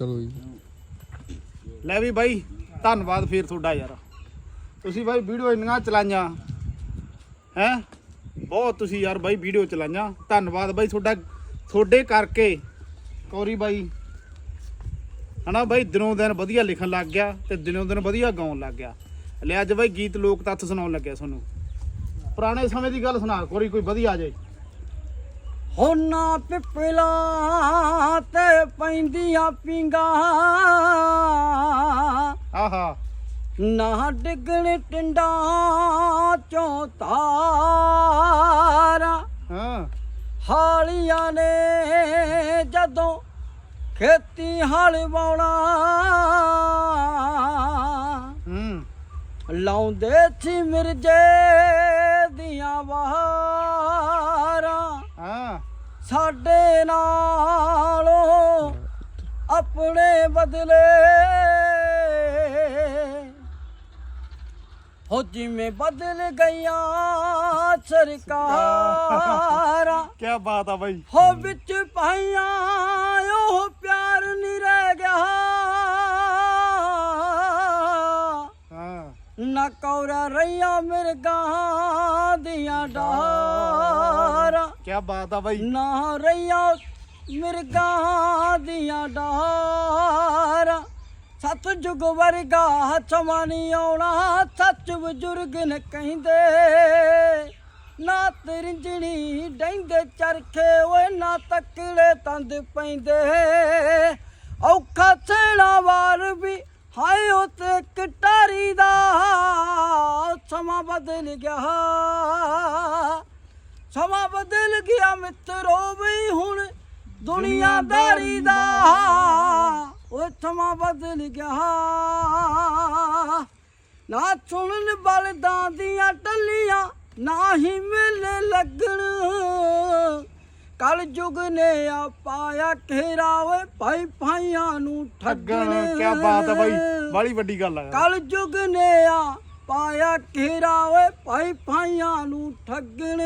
ਚਲੋ ਜੀ। ਲੈ ਵੀ ਬਾਈ, ਧੰਨਵਾਦ ਫੇਰ ਤੁਹਾਡਾ ਯਾਰ। ਤੁਸੀਂ ਬਾਈ ਵੀਡੀਓ ਇੰਨੀਆਂ ਚਲਾਈਆਂ, ਹੈ? ਬਹੁਤ ਤੁਸੀਂ ਯਾਰ ਬਾਈ ਵੀਡੀਓ ਚਲਾਈਆਂ। ਧੰਨਵਾਦ ਬਾਈ ਤੁਹਾਡਾ, ਤੁਹਾਡੇ ਕਰਕੇ। ਕੌਰੀ ਬਾਈ, ਹਨਾ ਬਾਈ, ਦਿਨੋਂ ਦਿਨ ਵਧੀਆ ਲਿਖਣ ਲੱਗ ਗਿਆ ਤੇ ਦਿਨੋਂ ਦਿਨ ਵਧੀਆ ਗਾਉਣ ਲੱਗ ਗਿਆ। ਲੈ ਅੱਜ ਬਾਈ ਗੀਤ ਲੋਕ ਤੱਥ ਸੁਣਾਉਣ ਲੱਗਿਆ ਤੁਹਾਨੂੰ। ਪੁਰਾਣੇ ਸਮੇਂ ਦੀ ਗੱਲ ਸੁਣਾ, ਕੋਰੀ ਕੋਈ ਵਧੀਆ ਜੇ। ਹੋਨਾ ਪਿਪਲਾ ਤੇ ਪੈਂਦੀਆਂ ਪਿੰਗਾ ਆਹਾ। ਨਾ ਡਿੱਗਣ ਟਿੰਡਾ ਚੋਂ ਤਾਰਾ। ਹਾਂ। ਹਾਲੀਆਂ ਨੇ ਜਦੋਂ ਖੇਤੀ ਹਲ ਵਾਉਣਾ। ਹੂੰ। ਲਾਉਂਦੇ ਸੀ ਮਿਰਜੇ ਦੀਆਂ ਵਾਰਾਂ ਹਾਂ ਸਾਡੇ ਨਾਲੋਂ ਆਪਣੇ ਬਦਲੇ। ਹੋ ਜਿਵੇਂ ਬਦਲ ਗਈਆਂ ਸਰਕਾਰਾਂ। ਕੀ ਬਾਤ ਆ ਬਾਈ। ਹੋ ਵਿੱਚ ਪਾਈਆਂ ਉਹ ਪਿਆਰ ਨਹੀਂ ਰਹਿ ਗਿਆ। ਹਾਂ। ਨਾ ਕੌਰਾ ਰਈਆਂ ਮਿਰਗਾਂ ਦੀਆਂ ਡਾਰਾਂ ਕੀ ਬਾਤ ਆ ਬਾਈ। ਨਾ ਰਈਆਂ ਮਿਰਗਾਂ ਦੀਆਂ ਡਾਰਾਂ। ਸਤ ਜੁਗ ਵਰਗਾ ਚਮਾਨੀ ਆਉਣਾ ਸੱਚ ਬਜ਼ੁਰਗ ਨੇ ਕਹਿੰਦੇ। ਨਾ ਤਰਿੰਜਣੀ ਡੈਂਦੇ ਚਰਖੇ, ਓਏ ਨਾ ਤਕੜੇ ਤੰਦ ਪੈਂਦੇ। ਔਖਾ ਸੇਣਾ ਵਾਰ ਵੀ ਹਾਏ ਉਹ ਕਟਾਰੀ ਦਾ ਸਮਾਂ ਬਦਲ ਗਿਆ। ਸਮਾਂ ਬਦਲ ਗਿਆ ਮਿੱਤਰੋ ਵੀ ਹੁਣ ਦੁਨੀਆਦਾਰੀ ਦਾ ਉਹ ਸਮਾਂ ਬਦਲ ਗਿਆ। ਨਾ ਸੁਣਨ ਬਲਦਾਂ ਦੀਆਂ ਟੱਲੀਆਂ ਨਾ ਹੀ ਮਿਲ ਲੱਗਣ। ਕਲ ਯੁਗ ਨੇ ਆ ਪਾਇਆ ਘੇਰਾ ਓਏ ਭਾਈ ਭਾਈਆਂ ਨੂੰ ਠੱਗਣ। ਕੀ ਬਾਤ ਆ ਬਾਈ ਬੜੀ ਵੱਡੀ ਗੱਲ ਆ। ਯਾਰ। ਕਲ ਯੁਗ ਨੇ ਆ ਪਾਇਆ ਘੇਰਾ ਓਏ ਭਾਈ ਭਾਈਆਂ ਨੂੰ ਠੱਗਣ।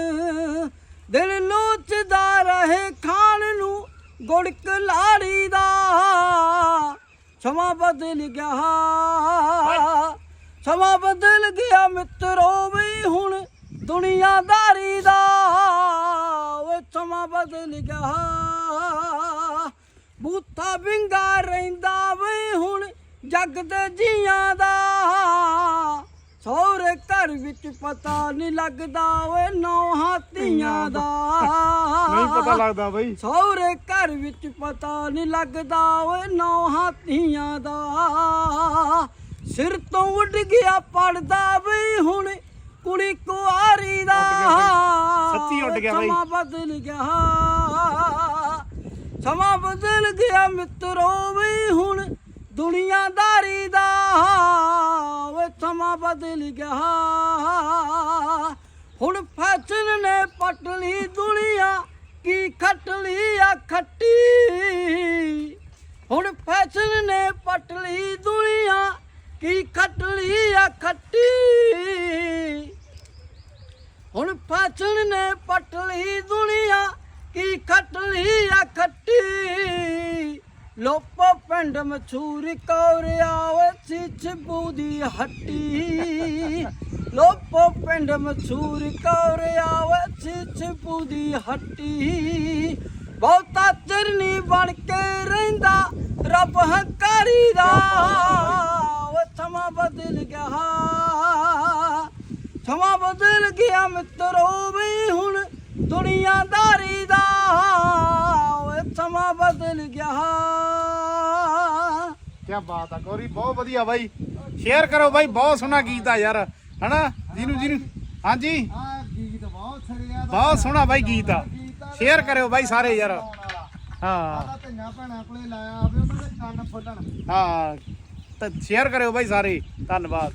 ਦਿਲ ਲੋਚਦਾ ਰਹੇ ਖਾਣ ਨੂੰ ਗੁੜਕ ਲਾੜੀ ਦਾ। ਸਮਾਂ ਬਦਲ ਗਿਆ। ਸਮਾਂ ਬਦਲ ਗਿਆ ਮਿੱਤਰੋ ਵੀ ਹੁਣ ਦੁਨੀਆਦਾਰੀ ਦਾ। ਓਏ ਸਮਾਂ ਬਦਲ ਗਿਆ। ਬੂਥਾ ਬਿੰਗਾ ਰਹਿੰਦਾ ਵੇ ਹੁਣ ਜੱਗ ਦੇ ਜੀਆਂ ਦਾ। ਸਹੁਰੇ ਘਰ ਵਿੱਚ ਪਤਾ ਨਹੀਂ ਲੱਗਦਾ ਓਏ ਨੌ ਹਾਥੀਆਂ ਦਾ। ਨਹੀਂ ਪਤਾ ਲੱਗਦਾ ਬਾਈ। ਸਹੁਰੇ ਘਰ ਵਿੱਚ ਪਤਾ ਨਹੀਂ ਲੱਗਦਾ ਓਏ ਨੌ ਹਾਥੀਆਂ ਦਾ। ਸਿਰ ਤੋਂ ਉੱਡ ਗਿਆ ਪੜਦਾ ਵੀ ਹੁਣ ਕੁੜੀ ਕੁਆਰੀ ਦਾ। ਸੱਚੀ ਉੱਡ ਗਿਆ ਬਈ। ਸਮਾਂ ਬਦਲ ਗਿਆ। ਸਮਾਂ ਬਦਲ ਗਿਆ ਮਿੱਤਰੋ ਵੀ ਹੁਣ ਦੁਨੀਆਦਾਰੀ ਦਾ। ਬਦਲ ਗਿਆ। ਹੁਣ ਫੈਸ਼ਨ ਨੇ ਪਟ ਦੁਨੀਆ, ਕੀ ਖੱਟ ਆ ਖੱਟੀ? ਹੁਣ ਫੈਸ਼ਨ ਨੇ ਪਟ ਦੁਨੀਆ, ਕੀ ਖੱਟ ਆ ਖੱਟੀ? ਹੁਣ ਫੈਸ਼ਨ ਨੇ ਪਟ ਦੁਨੀਆ, ਕੀ ਖੱਟ ਆ ਖੱਟੀ? ਲੋਪੋ ਪਿੰਡ ਮਛੂਰ ਕੌਰਿਆ ਓਏ ਸਿੱਛ ਦੀ ਹੱਟੀ। ਲੋਪੋ ਪਿੰਡ ਮਛੂਰ ਕੌਰਿਆ ਓਏ ਸਿੱਛ ਦੀ ਹੱਟੀ। ਬਹੁਤਾ ਚਰਨੀ ਬਣ ਕੇ ਰਹਿੰਦਾ, ਰੱਬ ਹੰਕਾਰੀ ਦਾ। ਓਏ ਸਮਾਂ ਬਦਲ ਗਿਆ। ਸਮਾਂ ਬਦਲ ਗਿਆ ਮਿੱਤਰੋ ਵੀ ਹੁਣ ਦੁਨੀਆਦਾਰੀ ਦਾ। ਓਏ ਸਮਾਂ ਬਦਲ ਗਿਆ। ਕੀ ਬਾਤ ਆ ਗੌਰੀ ਬਹੁਤ ਵਧੀਆ ਬਾਈ। ਸ਼ੇਅਰ ਕਰੋ ਬਾਈ ਬਹੁਤ ਸੋਹਣਾ ਗੀਤ ਆ ਯਾਰ ਹਨਾ? ਜਿਹਨੂੰ ਜਿਹਨੂੰ ਹਾਂਜੀ? ਆ ਗੀਤ ਬਹੁਤ ਸੜਿਆ ਬਹੁਤ ਸੋਹਣਾ ਬਾਈ ਗੀਤ ਆ। ਸ਼ੇਅਰ ਕਰਿਓ ਬਾਈ ਸਾਰੇ ਯਾਰ। ਹਾਂ। ਧੀਆਂ ਭੈਣਾਂ ਕੋਲੇ ਲਾਇਆ ਆਵੇ ਉਹਨਾਂ ਦੇ ਕੰਨ ਫੁੱਲਣ। ਹਾਂ ਤਾਂ ਸ਼ੇਅਰ ਕਰਿਓ ਬਾਈ ਸਾਰੇ ਧੰਨਵਾਦ।